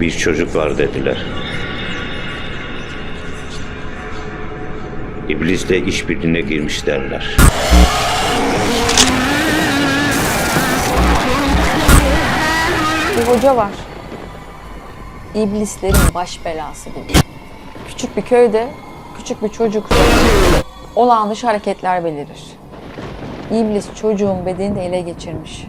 Bir çocuk var dediler. İblisle işbirliğine girmiş derler. Bir hoca var. İblislerin baş belası gibi. Küçük bir köyde küçük bir çocuk olağan dışı hareketler belirir. İblis çocuğun bedenini de ele geçirmiş.